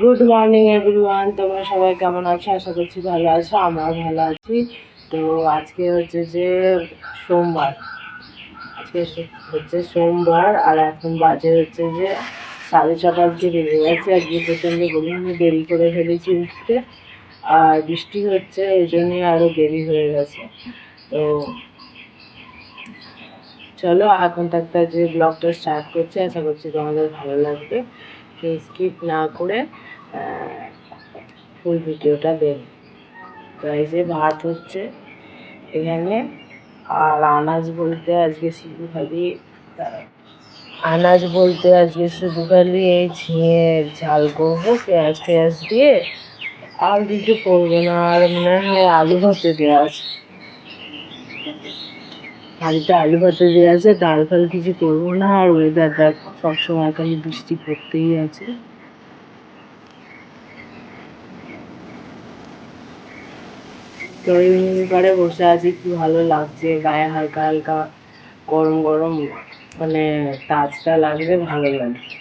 Good morning everyone তোমরা সবাই কেমন আছো? আশা করছি ভালো আছো, আমরাও ভালো আছি। তো আজকে হচ্ছে যে সোমবার, আজকে হচ্ছে সোমবার, আর এখন বাজে হচ্ছে যে সাড়ে ছটা অবধি বেরিয়ে গেছে। আজকে প্রচণ্ড আমি দেরি করে ফেলেছি উঠতে। আর বৃষ্টি হচ্ছে, এই জন্যই আরও দেরি হয়ে গেছে। তো চলো এখন থাকতে যে ব্লগটা স্টার্ট করছে, আশা করছি তোমাদের ভালো লাগবে। স্কিপ না করে ফুল ভিডিওটা দেখ তো এই যে ভাত হচ্ছে এখানে। আর আনাজ বলতে আজকে শুধু খালি, আনাজ বলতে আজকে শুধু খালি এই ঝিঙে ঝাল করব, পেঁয়াজ পেঁয়াজ দিয়ে। আর কিছু করব না, আর মনে হয় আলু ভাতে দেওয়া আছে বাড়িতে আলু দেওয়া আছে, ডাল ফাল কিছু করব না, আর ওয়েদারটা সবসময় খালি বৃষ্টি পড়তেই আছে। ইভিনিং পারে বসে আছি, কি ভালো লাগছে? গায়ে হালকা হালকা গরম গরম মানে তাজটা লাগছে, ভালো লাগছে।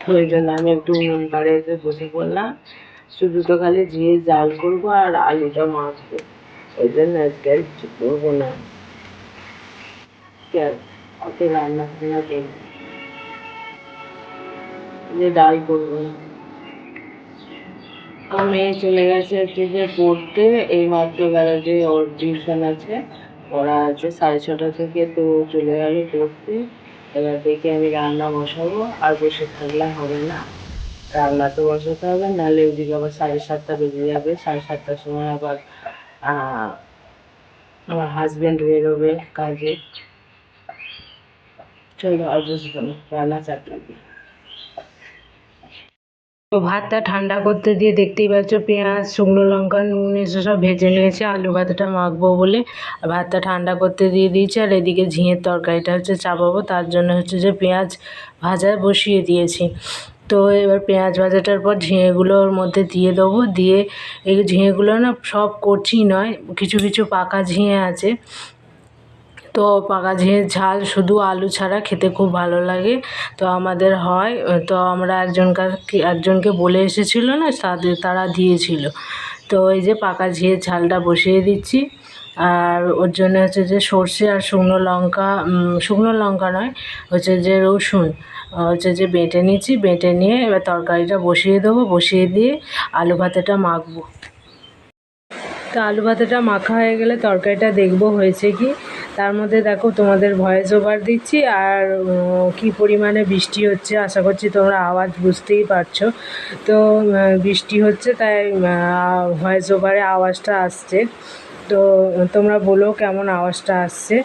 তো ওই জন্য আমি একটু উনুন পাড়ে এসে বসে পড়লাম। শুধু তো খালি জিয়ে জাল করব আর আলুটা মাখবো ওই আমার চলে পড়তে এই মাত্র গেল যে ওর টিউশন আছে আছে সাড়ে ছটা থেকে তো চলে গেল পড়তে। এবার দেখে আমি রান্না বসাবো, আর বসে থাকলে হবে না। রান্না তো বসাতে হবে, নাহলে ওদিকে আবার সাড়ে সাতটা বেজে যাবে, সাড়ে সাতটার সময় আবার আমার হাজবেন্ড বেরোবে, কাজে। চলো, আর রান্না চাপটা তো ভাতটা ঠান্ডা করতে দিয়ে দেখতেই পাচ্ছ, পেঁয়াজ, শুকনো লঙ্কা, নুন এসে সব ভেজে নিয়েছে, আলু ভাতটা মাখবো বলে। আর ভাতটা ঠান্ডা করতে দিয়ে দিয়েছি, আর এদিকে ঝিঙের তরকারিটা হচ্ছে চাপাবো, তার জন্য হচ্ছে যে পেঁয়াজ ভাজা বসিয়ে দিয়েছি। তো এবার পেঁয়াজ ভাজাটার পর ঝিঙেগুলোর মধ্যে দিয়ে দেবো। দিয়ে এই ঝিঙেগুলো না সব কচি নয়, কিছু কিছু পাকা ঝিঙে আছে। তো পাকা ঝিঙের ঝাল শুধু আলু ছাড়া খেতে খুব ভালো লাগে। তো আমাদের হয়, তো আমরা একজনকার একজনকে বলে এসেছিল না, তাদের, তারা দিয়েছিল। তো এই যে পাকা ঝিঙের ঝালটা বসিয়ে দিচ্ছি। আর ওর জন্য হচ্ছে যে সর্ষে আর শুকনো লঙ্কা শুকনো লঙ্কা নয়, হচ্ছে যে রসুন। হচ্ছে যে বেটে নিচ্ছি, বেটে নিয়ে এবার তরকারিটা বসিয়ে দেবো, বসিয়ে দিয়ে আলু ভাতেটা মাখবো। তো আলু ভাতেটা মাখা হয়ে গেলে তরকারিটা দেখব হয়েছে কি। তার মধ্যে দেখো তোমাদের ভয়েস ওভার দিচ্ছি আর কি পরিমাণে বৃষ্টি হচ্ছে আশা করছি তোমরা আওয়াজ বুঝতেই পারছ। তো বৃষ্টি হচ্ছে তাই ভয়েস ওভারে আওয়াজটা আসছে। তো, তোমরা বলো কেমন আওয়াজটা আসছে।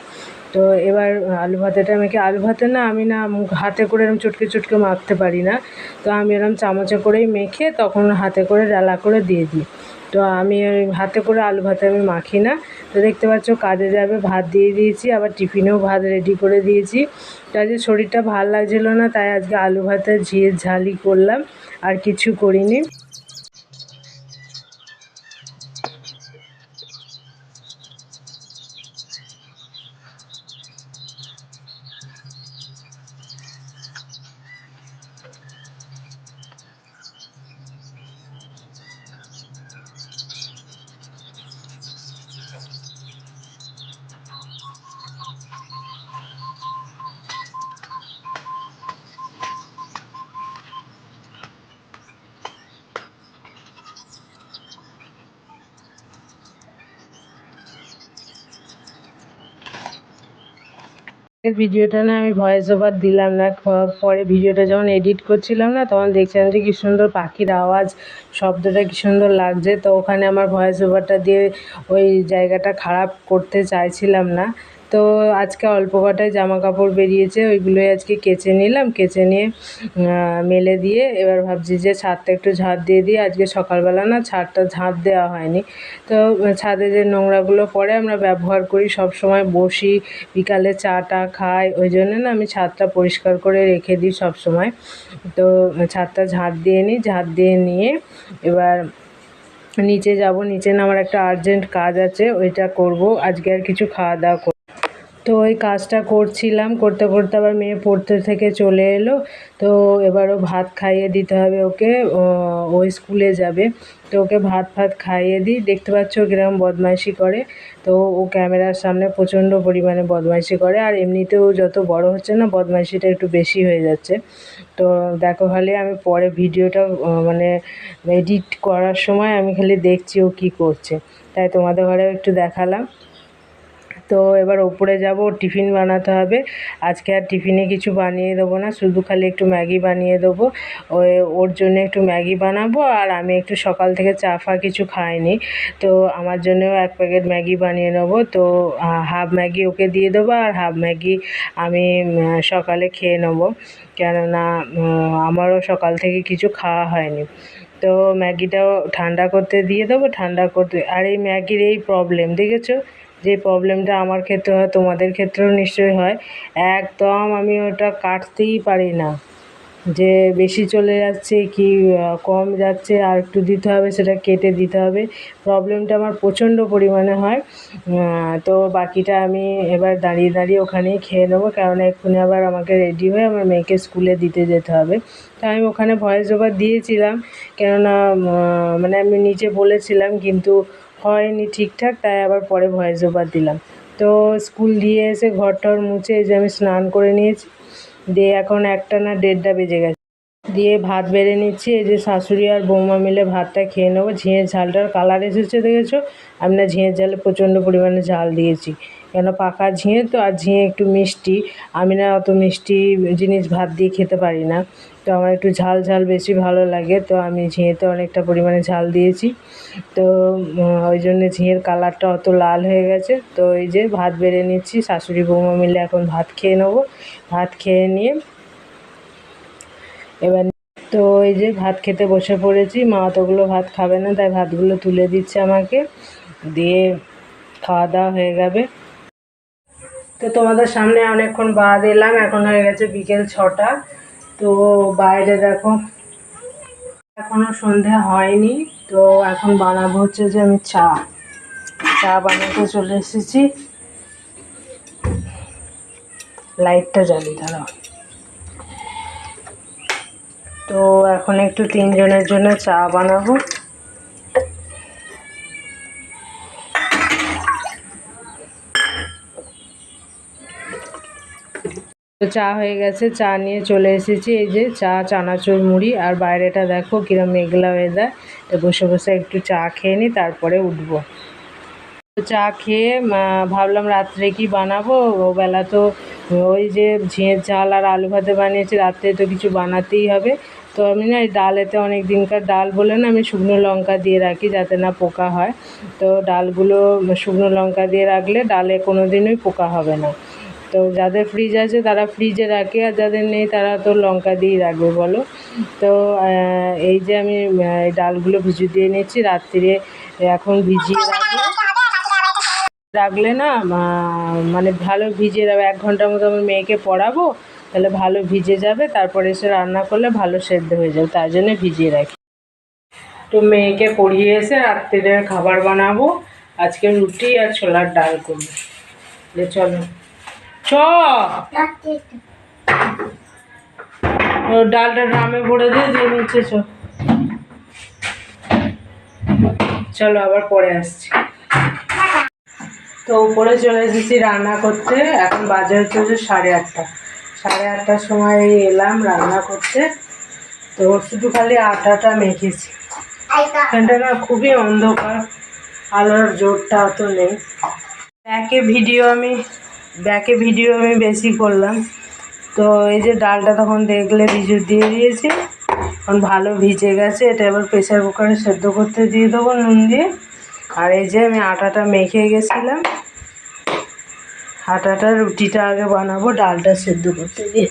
তো এবার আলু ভাতেটা মেখে আলু ভাতে না আমি না হাতে করে এরকম চটকে চটকে মাখতে পারি না। তো আমি এরকম চামচে করেই মেখে তখন হাতে করে ডালা করে দিয়ে দিই। তো আমি হাতে করে আলু ভাতে আমি মাখি না। তো দেখতে পাচ্ছ কাজে যাবে, ভাত দিয়ে দিয়েছি, আবার টিফিনেও ভাত রেডি করে দিয়েছি। তো আজকে শরীরটা ভালো লাগছিল না, তাই আজকে আলু ভাতে ঝিয়ে ঝালি করলাম, আর কিছু করিনি। এর ভিডিওটা না আমি ভয়েস ওভার দিলাম না। পরে ভিডিওটা যখন এডিট করছিলাম না, তখন দেখছিলাম যে কী সুন্দর পাখির আওয়াজ, শব্দটা কী সুন্দর লাগছে। তো ওখানে আমার ভয়েস ওভারটা দিয়ে ওই জায়গাটা খারাপ করতে চাইছিলাম না। তো আজকে অল্প কটায় জামা কাপড় বেরিয়েছে, ওইগুলোই আজকে কেচে নিলাম, কেচে নিয়ে মেলে দিয়ে এবার ভাবছি যে ছাদটা একটু ঝাড় দিয়ে দিই। আজকে সকালবেলা না ছাদটা ঝাঁট দেওয়া হয়নি। তো ছাদে যে নোংরাগুলো পড়ে আমরা ব্যবহার করি, সব সময় বসি, বিকালে চা টা খাই, ওই জন্য না আমি ছাদটা পরিষ্কার করে রেখে দিই সব সময়। তো ছাদটা ঝাঁট দিয়ে নিই, ঝাঁট দিয়ে নিয়ে এবার নিচে যাব, নিচে না আমার একটা আর্জেন্ট কাজ আছে, ওইটা করব। আজকে আর কিছু খাওয়া দাওয়া তো ওই কাজটা করছিলাম, করতে করতে আবার মেয়ে পড়তে থেকে চলে এলো। তো এবারও ভাত খাইয়ে দিতে হবে ওকে, ও স্কুলে যাবে। তো ওকে ভাত ফাত খাইয়ে দিই। দেখতে পাচ্ছ কীরকম বদমাইশি করে। তো ও ক্যামেরার সামনে প্রচণ্ড পরিমাণে বদমাইশি করে। আর এমনিতেও যত বড় হচ্ছে না, বদমাইশিটা একটু বেশি হয়ে যাচ্ছে। তো দেখো খালি আমি পরে ভিডিওটা মানে এডিট করার সময় আমি খালি দেখছি ও কী করছে। তাই তোমাদের ঘরেও একটু দেখালাম। তো এবার ওপরে যাব, টিফিন বানাতে হবে। আজকে আর টিফিনে কিছু বানিয়ে দেবো না, শুধু খালি একটু ম্যাগি বানিয়ে দেবো। ওই ওর জন্য একটু ম্যাগি বানাবো আর আমি একটু সকাল থেকে চা ফা কিছু খাইনি। তো আমার জন্যও এক প্যাকেট ম্যাগি বানিয়ে নেব। তো হাফ ম্যাগি ওকে দিয়ে দেবো আর হাফ ম্যাগি আমি সকালে খেয়ে নেব। কেননা আমারও সকাল থেকে কিছু খাওয়া হয়নি। তো ম্যাগিটাও ঠান্ডা করতে দিয়ে দেবো, ঠান্ডা করতে, আর এই ম্যাগির এই প্রবলেম দেখেছ? যে প্রবলেমটা আমার ক্ষেত্রে হয়, তোমাদের ক্ষেত্রেও নিশ্চয়ই হয়। একদম আমি ওটা কাটতেই পারি না। যে বেশি চলে যাচ্ছে কি কম যাচ্ছে, আর একটু দিতে হবে, সেটা কেটে দিতে হবে। প্রবলেমটা আমার প্রচণ্ড পরিমাণে হয়। তো বাকিটা আমি এবার দাঁড়িয়ে দাঁড়িয়ে ওখানেই খেয়ে নেব। কারণ এক্ষুনি আবার আমাকে রেডি হয়ে আমার মেয়েকে স্কুলে দিতে যেতে হবে। তো আমি ওখানে ভয়েস ওভার দিয়েছিলাম। কেননা মানে আমি নিচে বলেছিলাম, কিন্তু হয়নি ঠিকঠাক, তাই আবার পরে ভয়েস ওভার দিলাম। তো স্কুল দিয়ে এসে ঘর টর মুছে এই যে আমি স্নান করে নিয়েছি, দিয়ে এখন একটা না দেড়টা বেজে গেছে। দিয়ে ভাত বেড়ে নিচ্ছি, এই যে শাশুড়ি আর বৌমা মিলে ভাতটা খেয়ে নেব। ঝিঁয়ের ঝালটার কালার এসেছে দেখেছ? আমি না ঝিঁয়ের ঝালে প্রচণ্ড পরিমাণে ঝাল দিয়েছি। কেন পাকা ঝিঁয়ে তো, আর ঝিঁয়ে একটু মিষ্টি। আমি না অত মিষ্টি জিনিস ভাত দিয়ে খেতে পারি না। তো আমার একটু ঝাল ঝাল বেশি ভালো লাগে, তো আমি ঝিঁয়েতে অনেকটা পরিমাণে ঝাল দিয়েছি। তো ওই জন্য ঝিঁয়ের কালারটা অত লাল হয়ে গেছে। তো এই যে ভাত বেড়ে নিচ্ছি, শাশুড়ি বৌমা মিলে এখন ভাত খেয়ে নেব। ভাত খেয়ে নিয়ে এবার তো এই যে ভাত খেতে বসে পড়েছি, মা অতগুলো ভাত খাবে না, তাই ভাতগুলো তুলে দিচ্ছে আমাকে। দিয়ে খাওয়া দাওয়া হয়ে যাবে। তো তোমাদের সামনে অনেকক্ষণ বাদ এলাম, এখন হয়ে গেছে বিকেল ছটা। তো বাইরে দেখো এখনও সন্ধে হয়নি, তো এখন বানাবো হচ্ছে যে আমি চা। চা বানাতে চলে এসেছি। লাইটটা জ্বালি দাঁড়াও তো এখন একটু তিনজনের জন্য চা বানাবো। তো চা হয়ে গেছে, চা নিয়ে চলে এসেছি। এই যে চা, চানাচুর, মুড়ি আর বাইরেটা দেখো কিরম মেঘলা ওয়েদার তো বসে বসে একটু চা খেয়ে নিই তারপরে উঠবো। চা খেয়ে ভাবলাম রাত্রে কি বানাবো? ওবেলা তো ওই যে ঝিঁয়ের ঝাল আর আলু ভাতে বানিয়েছি, রাত্রে তো কিছু বানাতেই হবে। তো আমি না, এই ডালেতে অনেক দিনকার ডাল বলে না, আমি শুকনো লঙ্কা দিয়ে রাখি যাতে না পোকা হয়। তো ডালগুলো শুকনো লঙ্কা দিয়ে রাখলে ডালে কোনো দিনই পোকা হবে না। তো যাদের ফ্রিজ আছে তারা ফ্রিজে রাখে আর যাদের নেই তারা তো লঙ্কা দিয়েই রাখবে, বলো? তো এই যে আমি ডালগুলো ভিজু দিয়ে নিচ্ছি রাত্রিরে এখন ভিজিয়ে রাখলে রাখলে না মানে ভালো ভিজে যাবে, এক ঘণ্টার মতো আমার মেয়েকে পড়াবো, তাহলে ভালো ভিজে যাবে, তারপরে এসে রান্না করলে ভালো সেদ্ধ হয়ে যাবে, তার জন্য ভিজিয়ে রাখি। তো মেয়েকে পড়িয়ে এসে রাত্রিরে খাবার বানাবো, আজকে রুটি আর ছোলার ডাল করব। চলো। চ ডালটা ড্রামে ভরে দিয়ে নিচ্ছে চ। চলো, আবার পরে আসছি। তো, উপরে চলে এসেছি রান্না করতে। এখন বাজে হচ্ছে সাড়ে আটটা। সাড়ে আটটার সময় এলাম রান্না করতে। তো, শুধু খালি আটাটা মেখেছি। এখানটা না খুবই অন্ধকার। আলোর জোরটা অত নেই। ব্যাকে ভিডিও আমি ব্যাকে ভিডিও আমি বেশি করলাম। তো এই যে ডালটা তখন দেখলে ভিজু দিয়ে দিয়েছি। এখন ভালো ভিজে গেছে, এটা এবার প্রেশার কুকারে সেদ্ধ করতে দিয়ে দেবো নুন দিয়ে। আর এই যে আমি আটাটা মেখে গেছিলাম। আটাটা রুটিটা আগে বানাবো, ডালটা সেদ্ধ করতে দিয়ে।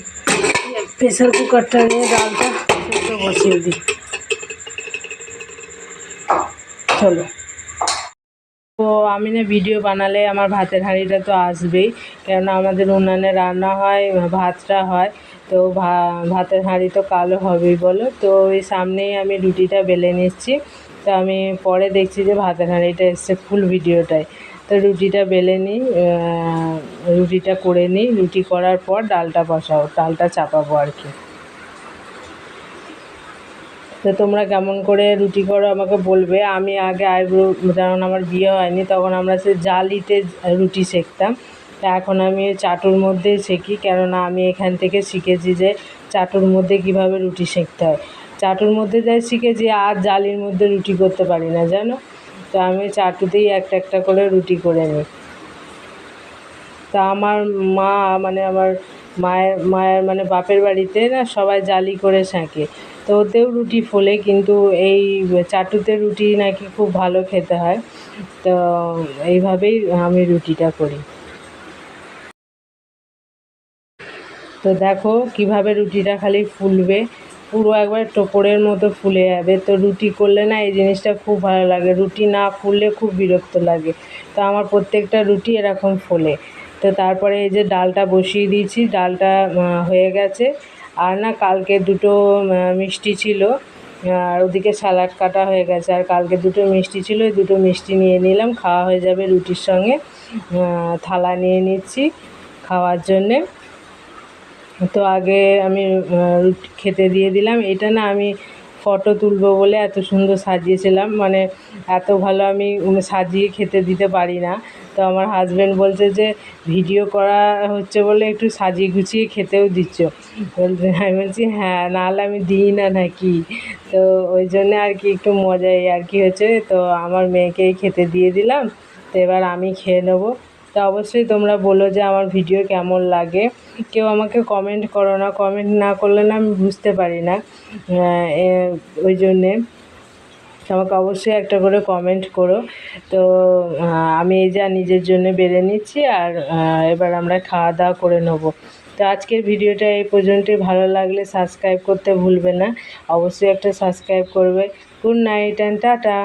প্রেশার কুকারটা নিয়ে ডালটা সেদ্ধ বসিয়ে দিই। চলো। তো আমি না ভিডিও বানালে আমার ভাতের হাঁড়িটা তো আসবেই। কেননা আমাদের উনানে রান্না হয়, ভাতটা হয়, তো ভা, ভাতের হাঁড়ি তো কালো হবেই বলো। তো ওই সামনেই আমি রুটিটা বেলে নিচ্ছি। তো আমি পরে দেখছি যে ভাতের হাঁড়িটা এসছে ফুল ভিডিওটায় তো রুটিটা বেলে নিই রুটিটা করে নিই। রুটি করার পর ডালটা বসাও ডালটা চাপাবো আর কি। তো তোমরা কেমন করে রুটি করো, আমাকে বলবে। আমি আগে আইব্রো, যখন আমার বিয়ে হয়নি, তখন আমরা সে জালিতে রুটি সেঁকতাম তা এখন আমি চাটুর মধ্যেই সেঁকি কেননা আমি এখান থেকে শিখেছি যে চাটুর মধ্যে কীভাবে রুটি সেঁকতে হয়। চাটুর মধ্যে যাই শিখেছি, আর জালির মধ্যে রুটি করতে পারি না, জানো? তো আমি চাটুতেই একটা একটা করে রুটি করে নিই। তা আমার মা মানে আমার মায়ের মায়ের মানে বাপের বাড়িতে না সবাই জালি করে সেঁকে তো ওতেও রুটি ফোলে কিন্তু এই চাটুতে রুটি নাকি খুব ভালো খেতে হয়। তো এইভাবেই আমি রুটিটা করি। তো দেখো কীভাবে রুটিটা খালি ফুলবে। পুরো একবার টোপরের মতো ফুলে যাবে। তো রুটি করলে না এই জিনিসটা খুব ভালো লাগে। রুটি না ফুললে খুব বিরক্ত লাগে। তো আমার প্রত্যেকটা রুটি এরকম ফোলে। তো তারপরে এই যে ডালটা বসিয়ে দিয়েছি। ডালটা হয়ে গেছে। আর না, কালকে দুটো মিষ্টি ছিল, আর ওদিকে স্যালাড কাটা হয়ে গেছে, আর কালকে দুটো মিষ্টি ছিল ওই দুটো মিষ্টি নিয়ে নিলাম, খাওয়া হয়ে যাবে রুটির সঙ্গে থালা নিয়ে নিচ্ছি খাওয়ার জন্যে। তো আগে আমি খেতে দিয়ে দিলাম, এটা না আমি ফটো তুলবো বলে এত সুন্দর সাজিয়েছিলাম। মানে এত ভালো আমি সাজিয়ে খেতে দিতে পারি না। তো আমার হাজব্যান্ড বলছে যে, ভিডিও করা হচ্ছে বলে একটু সাজিয়ে গুছিয়ে খেতেও দিচ্ছ। বলছে আমি বলছি হ্যাঁ নাহলে আমি দিই না নাকি? তো ওই জন্যে আর কি একটু মজাই আর কি হচ্ছে। তো আমার মেয়েকেই খেতে দিয়ে দিলাম। তো এবার আমি খেয়ে নেব। তো অবশ্যই তোমরা বলো যে আমার ভিডিও কেমন লাগে। কেউ আমাকে কমেন্ট করো না কমেন্ট না করলে না আমি বুঝতে পারি না। ওই জন্যে আমাকে অবশ্যই একটা করে কমেন্ট করো। তো আমি এই যা নিজের জন্য বেড়ে নিচ্ছি আর এবার আমরা খাওয়া দাওয়া করে নেব। তো আজকের ভিডিওটা এই পর্যন্তই। ভালো লাগলে সাবস্ক্রাইব করতে ভুলবে না। অবশ্যই একটা সাবস্ক্রাইব করবে। Good night and tata